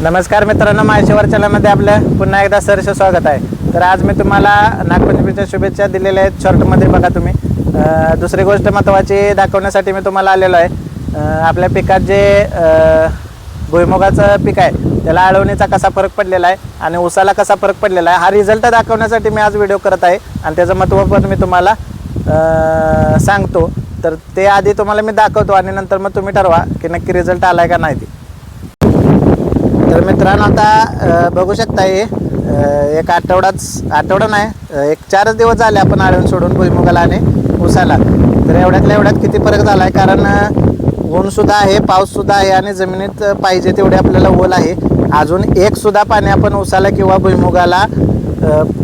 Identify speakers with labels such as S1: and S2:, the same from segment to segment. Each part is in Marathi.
S1: नमस्कार मित्रांनो माहेश्वर चॅनलमध्ये आपलं पुन्हा एकदा सरस स्वागत आहे. तर आज मी तुम्हाला नागपंचमीच्या शुभेच्छा दिलेल्या आहेत. शॉर्टमध्ये बघा तुम्ही. दुसरी गोष्ट महत्त्वाची दाखवण्यासाठी मी तुम्हाला आलेलो आहे. आपल्या पिकात जे भुईमुगाचं पीक आहे त्याला अळवणीचा कसा फरक पडलेला आहे आणि उसाला कसा फरक पडलेला आहे हा रिझल्ट दाखवण्यासाठी मी आज व्हिडिओ करत आहे आणि त्याचं महत्त्व पण मी तुम्हाला सांगतो. तर ते आधी तुम्हाला मी दाखवतो आणि नंतर मग तुम्ही ठरवा की नक्की रिझल्ट आला आहे का नाही ते. तर मित्रांनो आता बघू शकता हे एक आठवडाच आठवडा नाही एक चारच दिवस झाले आपण आळवून सोडून भुईमुगाला आणि उसाला तर एवढ्यातल्या एवढ्यात किती फरक झाला आहे कारण ऊनसुद्धा आहे पाऊससुद्धा आहे आणि जमिनीत पाहिजे तेवढे आपल्याला ओल आहे. अजून एकसुद्धा पाणी आपण उसाला किंवा भुईमुगाला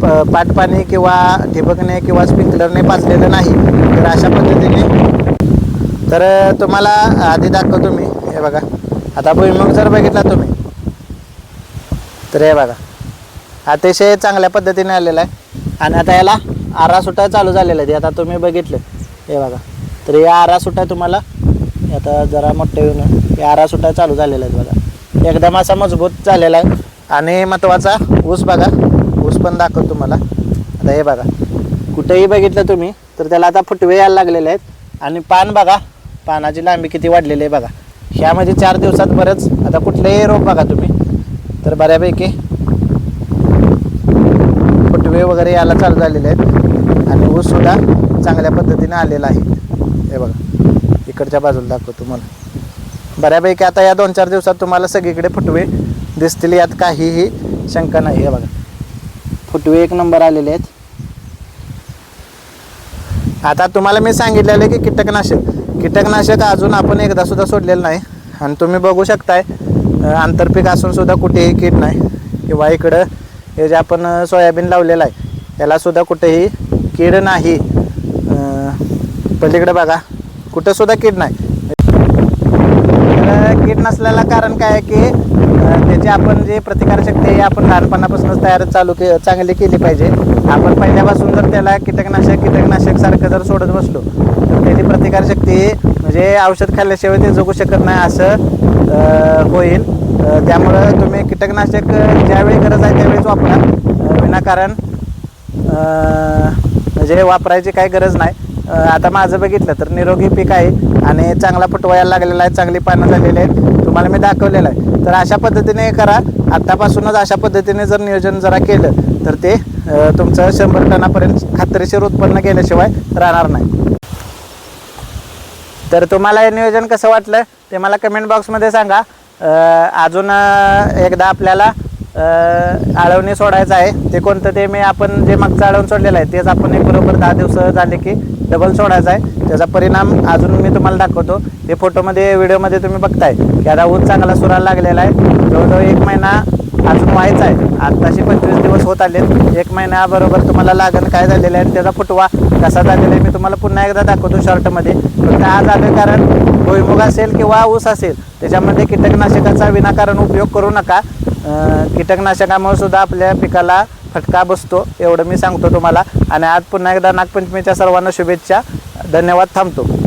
S1: प- पाटपाणी किंवा ठिबकने किंवा स्प्रिंकलरने पाचलेलं नाही. तर अशा पद्धतीने तर तुम्हाला आधी दाखवतो मी. हे बघा. आता भुईमुग जर बघितला तुम्ही तर हे बघा. अतिशय चांगल्या पद्धतीने आलेला आहे. आणि आता याला आरा सुटा चालू झालेला आहे. आता तुम्ही बघितलं. हे बघा. तर या आरा सुटा तुम्हाला आता जरा मोठे येऊन या आरा सुटा चालू झालेला आहेत बघा. एकदम असा मजबूत झालेला आहे. आणि महत्त्वाचा ऊस बघा. ऊस पण दाखवतो तुम्हाला. आता हे बघा. कुठेही बघितलं तुम्ही तर त्याला आता फुटवे यायला लागलेले आहेत. आणि पान बघा. पानाची लांबी किती वाढलेली आहे बघा. ह्यामध्ये चार दिवसात बरंच आता कुठलेही रोग बघा तुम्ही. तर बऱ्यापैकी फुटवे वगैरे याला चालू झालेले आहेत. आणि ऊससुद्धा चांगल्या पद्धतीने आलेला आहे. हे बघा इकडच्या बाजूला दाखवतो तुम्हाला. बऱ्यापैकी आता या दोन चार दिवसात तुम्हाला सगळीकडे फुटवे दिसतील यात काहीही शंका नाही. हे बघा फुटवे एक नंबर आलेले आहेत. आता तुम्हाला मी सांगितलेलं की कीटकनाशक. कीटकनाशक अजून आपण एकदा सुद्धा सोडलेलं नाही. आणि तुम्ही बघू शकताय आंतरपीक असून सुद्धा कुठेही कीड नाही. किंवा इकडं हे जे आपण सोयाबीन लावलेलं आहे यालासुद्धा कुठेही कीड नाही. पलीकडे बघा कुठंसुद्धा कीड नाही. तर कीड नसल्याला कारण काय आहे की त्याची आपण जे प्रतिकारशक्ती आहे आपण लहानपणापासूनच तयार चालू के चांगली केली पाहिजे. आपण पहिल्यापासून जर त्याला कीटकनाशक कीटकनाशक सारखं जर सोडत बसलो तर त्याची प्रतिकारशक्ती म्हणजे औषध खाल्ल्याशिवाय ते जगू शकत नाही असं होईल. त्यामुळं तुम्ही कीटकनाशक ज्यावेळी गरज आहे त्यावेळीच वापरा विनाकारण म्हणजे वापरायची काही गरज नाही. आता माझं बघितलं तर निरोगी पीक आहे आणि चांगला फुटवायला लागलेला आहे चांगली पानं झालेली आहेत. तुम्हाला मी दाखवलेलं आहे. तर अशा पद्धतीने करा. आत्तापासूनच अशा पद्धतीने जर नियोजन जरा केलं तर ते तुमचं शंभर टनापर्यंत खात्रीशीर उत्पन्न गेल्याशिवाय राहणार नाही. तर तुम्हाला हे नियोजन कसं वाटलं ते मला कमेंट बॉक्समध्ये सांगा. अजून एकदा आपल्याला आळवणी सोडायचं आहे. ते कोणतं ते मी आपण जे मागचं आळवण सोडलेलं आहे तेच आपण एक बरोबर दहा दिवस झाले की डबल सोडायचं आहे. त्याचा परिणाम अजून मी तुम्हाला दाखवतो. ते फोटोमध्ये व्हिडिओमध्ये तुम्ही बघताय. की आता ऊस चांगला सुरायला लागलेला आहे. जवळजवळ एक महिना अजून व्हायचा आहे. आत्ताशी पंचवीस दिवस होत आले एक महिन्याबरोबर तुम्हाला लागण काय झालेलं आहे त्याचा फुटवा कसा झालेला आहे मी तुम्हाला पुन्हा एकदा दाखवतो शॉर्टमध्ये. फक्त आज आलं कारण भुईमुग असेल किंवा ऊस असेल त्याच्यामध्ये कीटकनाशकाचा विनाकारण उपयोग करू नका. कीटकनाशकामुळे सुद्धा आपल्या पिकाला फटका बसतो एवढं मी सांगतो तुम्हाला. आणि आज पुन्हा एकदा नागपंचमीच्या सर्वांना शुभेच्छा. धन्यवाद. थांबतो.